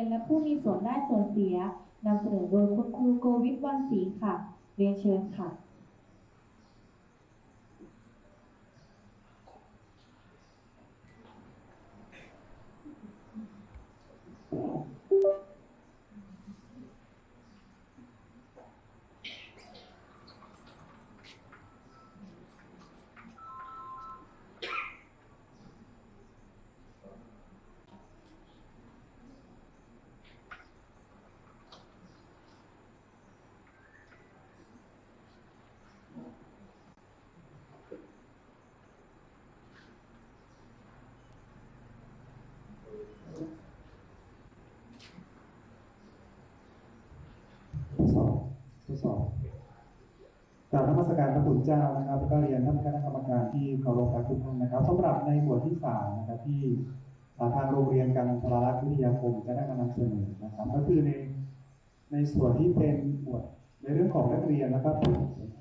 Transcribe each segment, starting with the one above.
ียนและผู้มีส่วนได้ส่วนเสียนำเสนอโดยคุณครูโกวิทวันศรีค่ะ เรียนเชิญค่ะ ทดสอบทดสอบกราบนมัสการพระคุณเจ้านะครับแล้วก็เรียนท่านคณะกรรมการที่เคารพรักทุกท่านนะครับสำหรับในหมวดที่สามนะครับที่ทางโรงเรียนการพลารักษ์วิทยาคมจะได้มานำเสนอนะครับ ก็คือในในส่วนที่เป็นหมวดในเรื่องของนักเรียนแล้วก็ผู้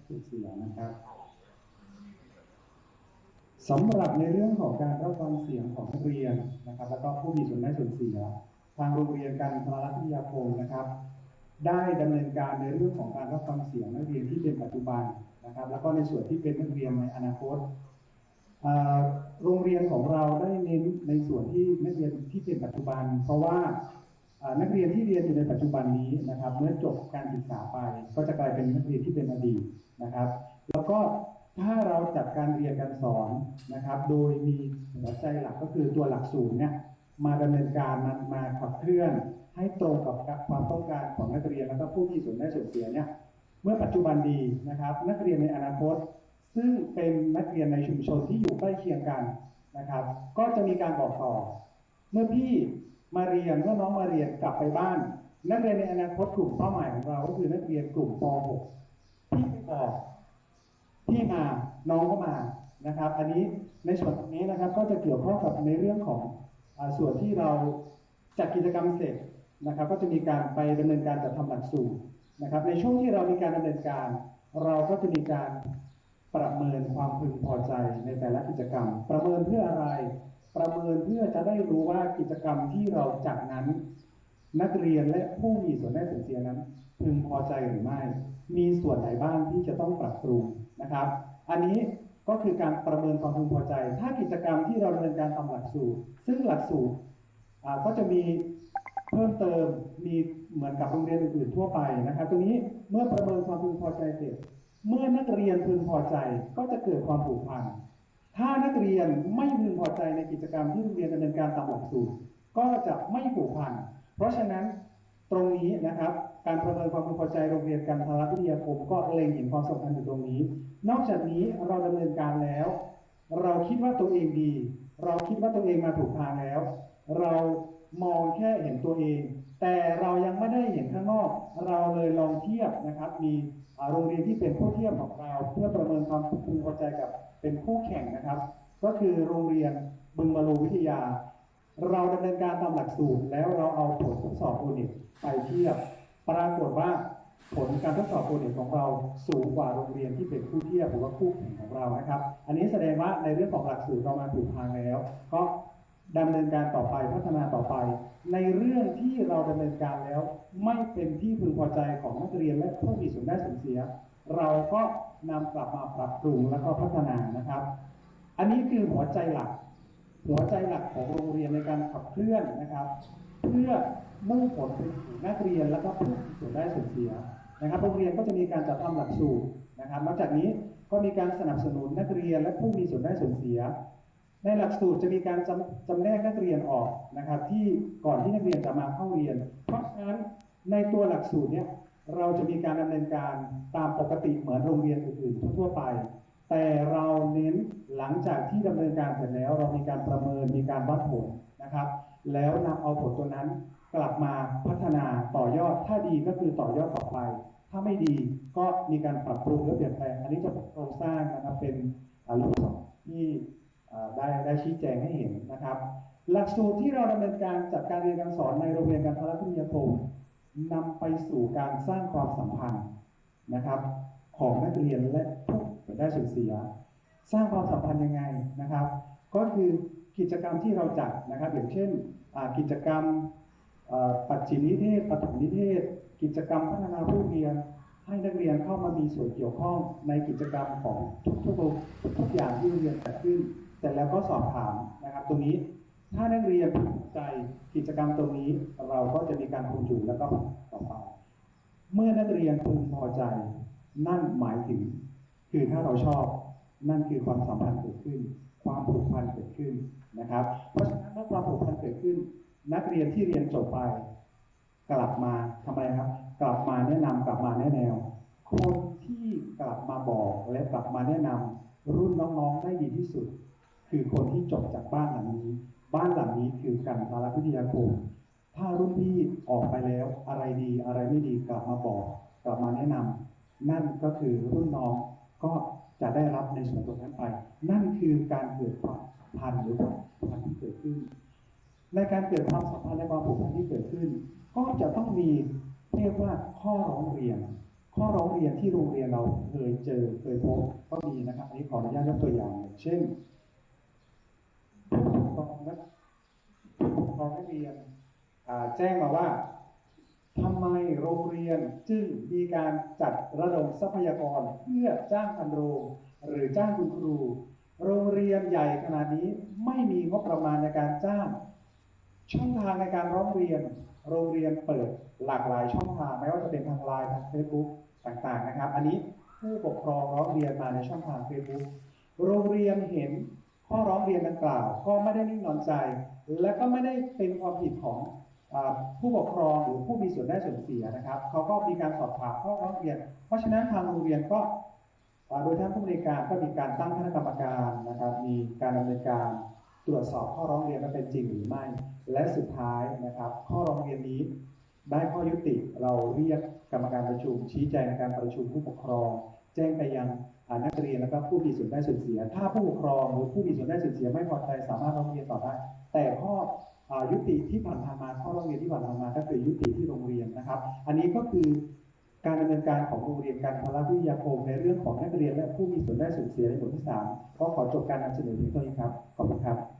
สูญเสียนะครับสำหรับในเรื่องของการรับฟังเสียงของนักเรียนนะครับ แล้วก็ผู้มีส่วนได้ส่วนเสีย ทางโรงเรียนการพลารักษ์วิทยาคมนะครับ ได้ดำเนินการในเรื่องของการรับฟังเสียงนักเรียนที่เป็นปัจจุบันนะครับ แล้วก็ในส่วนที่เป็นนักเรียนในอนาคตโรงเรียนของเราได้เน้นในส่วนที่นักเรียนที่เป็นปัจจุบัน เพราะว่านักเรียนที่เรียนอยู่ในปัจจุบันนี้นะครับ เมื่อจบการศึกษาไป ก็จะกลายเป็นนักเรียนที่เป็นอดีตนะครับ แล้วก็ถ้าเราจัดการเรียนการสอนนะครับ โดยมีหัวใจหลักก็คือตัวหลักสูตรเนี่ยมาดำเนินการมามาขับเคลื่อนให้ตรงกับความต้องการ ผู้มีส่วนได้ส่วนเสียเนี่ยเมื่อปัจจุบันดีนะครับ นักเรียนในอนาคต ซึ่งเป็นนักเรียนในชุมชนที่อยู่ใกล้เคียงกันนะครับ ก็จะมีการบอกต่อ เมื่อพี่มาเรียนเมื่อน้องมาเรียนกลับไปบ้าน นักเรียนในอนาคตกลุ่มเป้าหมายของเรา ก็คือนักเรียนกลุ่มป .6 พี่ไปบอกพี่มาน้องก็มานะครับ อันนี้ในส่วนตรงนี้นะครับก็จะเกี่ยวข้องกับในเรื่องของอส่วนที่เราจัดกิจกรรมเสร็จ นะครับ ก็จะมีการไปดำเนินการจัดทำหลักสูตรนะครับ ในช่วงที่เรามีการดำเนินการ เราก็จะมีการประเมินความพึงพอใจในแต่ละกิจกรรม ประเมินเพื่ออะไร ประเมินเพื่อจะได้รู้ว่ากิจกรรมที่เราจัดนั้น นักเรียนและผู้มีส่วนได้ส่วนเสียนั้น พึงพอใจหรือไม่ มีส่วนไหนบ้างที่จะต้องปรับปรุงนะครับ อันนี้ก็คือการประเมินความพึงพอใจ ถ้ากิจกรรมที่เราดำเนินการตามหลักสูตร ซึ่งหลักสูตรก็จะมี เพิ่มเติมมีเหมือนกับโรงเรียนอื่นๆทั่วไปนะครับตรงนี้เมื่อประเมินความพึงพอใจเสร็จ เมื่อนักเรียนพึงพอใจก็จะเกิดความผูกพันถ้านักเรียนไม่พึงพอใจในกิจกรรมที่โรงเรียนดำเนินการตามหลักสูตรก็จะไม่ผูกพันเพราะฉะนั้นตรงนี้นะครับ การประเมินความพึงพอใจโรงเรียนการพละวิทยาคมก็เล็งเห็นความสำคัญอยู่ตรงนี้ นอกจากนี้เราดำเนินการแล้ว เราคิดว่าตัวเองดี เราคิดว่าตัวเองมาถูกทางแล้ว เรา มองแค่เห็นตัวเอง แต่เรายังไม่ได้เห็นข้างนอก เราเลยลองเทียบนะครับ มีโรงเรียนที่เป็นผู้เทียบของเรา เพื่อประเมินความพึงพอใจกับเป็นคู่แข่งนะครับ ก็คือโรงเรียนบึงมารูวิทยา เราดำเนินการตามหลักสูตร แล้วเราเอาผลทดสอบโอเน็ตไปเทียบ ปรากฏว่าผลการทดสอบโอเน็ตของเราสูงกว่าโรงเรียนที่เป็นคู่เทียบหรือว่าคู่แข่งของเรานะครับ อันนี้แสดงว่าในเรื่องของหลักสูตรเรามาถูกทางแล้ว ก็ ดำเนินการต่อไปพัฒนาต่อไป ในเรื่องที่เราดำเนินการแล้ว ไม่เป็นที่พึงพอใจของนักเรียนและผู้มีส่วนได้ส่วนเสีย เราก็นำกลับมาปรับปรุงแล้วก็พัฒนานะครับ อันนี้คือหัวใจหลัก หัวใจหลักของโรงเรียนในการขับเคลื่อนนะครับ เพื่อมุ่งผลไปสู่นักเรียนและก็ผู้มีส่วนได้ส่วนเสียนะครับโรงเรียนก็จะมีการจัดทำหลักสูตรนะครับนอกจากนี้ก็มีการสนับสนุนนักเรียนและผู้มีส่วนได้ส่วนเสีย ในหลักสูตรจะมีการจำจำแนกนักเรียนออกนะครับ ที่ก่อนที่นักเรียนจะมาเข้าเรียน เพราะฉะนั้นในตัวหลักสูตรเนี่ยเราจะมีการดำเนินการตามปกติเหมือนโรงเรียนอื่นๆทั่วๆไป แต่เราเน้นหลังจากที่ดำเนินการเสร็จแล้ว เรามีการประเมินมีการวัดผลนะครับ แล้วนำเอาผลตัวนั้นกลับมาพัฒนาต่อยอดถ้าดีก็คือต่อยอดต่อไป ถ้าไม่ดีก็มีการปรับปรุงและเปลี่ยนแปลงอันนี้จะเป็นโครงสร้างนะครับเป็นอ่ารูปแบบที่ ได้ได้ชี้แจงให้เห็นนะครับ หลักสูตรที่เราดำเนินการจัดการเรียนการสอนในโรงเรียนการพละวิทยาคมนำไปสู่การสร้างความสัมพันธ์นะครับ ของนักเรียนและผู้ได้ส่วนเสีย สร้างความสัมพันธ์ยังไงนะครับ ก็คือกิจกรรมที่เราจัดนะครับ อย่างเช่นกิจกรรมปัจฉิมนิเทศปฐมนิเทศ กิจกรรมพัฒนาผู้เรียน ให้นักเรียนเข้ามามีส่วนเกี่ยวข้องในกิจกรรมของทุกๆทุกอย่างที่เรียนจัดขึ้น เสร็จแล้วก็สอบถามนะครับ ตรงนี้ถ้านักเรียนภูมิใจกิจกรรมตรงนี้เราก็จะมีการคูณจุแล้วก็ต่อไปเมื่อนักเรียนพึงพอใจ นั่นหมายถึง คือถ้าเราชอบนั่นคือความสัมพันธ์เกิดขึ้น ความผูกพันเกิดขึ้นนะครับ เพราะฉะนั้นเมื่อความผูกพันเกิดขึ้น นักเรียนที่เรียนจบไป กลับมาทำไมครับ กลับมาแนะนำกลับมาแนะแนว คนที่กลับมาบอกและกลับมาแนะนำรุ่นน้องๆได้ดีที่สุด คือคนที่จบจากบ้านหลังนี้ บ้านหลังนี้คือกันทารพิทยาคมถ้ารุ่นพี่ออกไปแล้วอะไรดีอะไรไม่ดีกลับมาบอกกลับมาแนะนำนั่นก็คือรุ่นน้องก็จะได้รับในส่วนตรงนั้นไป นั่นคือการเกิดความสัมพันธ์หรือความผูกพันที่เกิดขึ้น ในการเกิดความสัมพันธ์และความผูกพันที่เกิดขึ้น ก็จะต้องมีเรียกว่าข้อร้องเรียน ข้อร้องเรียนที่โรงเรียนเราเคยเจอเคยพบก็มีนะครับอันนี้ขออนุญาตยกตัวอย่าง เช่น รองนักผู้ปกครองนักเรียนอ่าแจ้งมาว่าทำไมโรงเรียนจึงมีการจัดระดมทรัพยากรเพื่อจ้างพันโรงหรือจ้างคุณครู โรงเรียนใหญ่ขนาดนี้ไม่มีงบประมาณในการจ้าง ช่องทางในการร้องเรียน โรงเรียนเปิดหลากหลายช่องทางไม่ว่าจะเป็นทางไลน์ทางเฟซบุ๊กต่างๆนะครับ อันนี้ผู้ปกครองร้องเรียนมาในช่องทางเฟซบุ๊กโรงเรียนเห็น ข้อร้องเรียนดังกล่าว ก็ไม่ได้นิ่งนอนใจ และก็ไม่ได้เป็นความผิดของผู้ปกครองหรือผู้มีส่วนได้ส่วนเสียนะครับเขาก็มีการสอบถามข้อร้องเรียน เพราะฉะนั้นทางโรงเรียนก็โดยท่านผู้บริการก็มีการตั้งคณะกรรมการนะครับ มีการดำเนินการตรวจสอบข้อร้องเรียนว่าเป็นจริงหรือไม่ และสุดท้ายนะครับ ข้อร้องเรียนนี้ได้ข้อยุติเราเรียกกรรมการประชุมชี้แจงในการประชุมผู้ปกครอง แจ้งไปยังนักเรียน แล้วก็ผู้มีส่วนได้ส่วนเสีย ถ้าผู้ปกครองหรือผู้มีส่วนได้ส่วนเสียไม่พอใจสามารถร้องเรียนต่อได้ แต่ข้ออายุติที่ผ่านมาข้อร้องเรียนที่ผ่านมาก็คือยุติที่โรงเรียนนะครับ อันนี้ก็คือการดำเนินการของโรงเรียนการพละวิทยาคมในเรื่องของนักเรียนและผู้มีส่วนได้ส่วนเสียในบทที่สามก็ขอจบการนำเสนอเพียงเท่านี้ครับขอบคุณครับ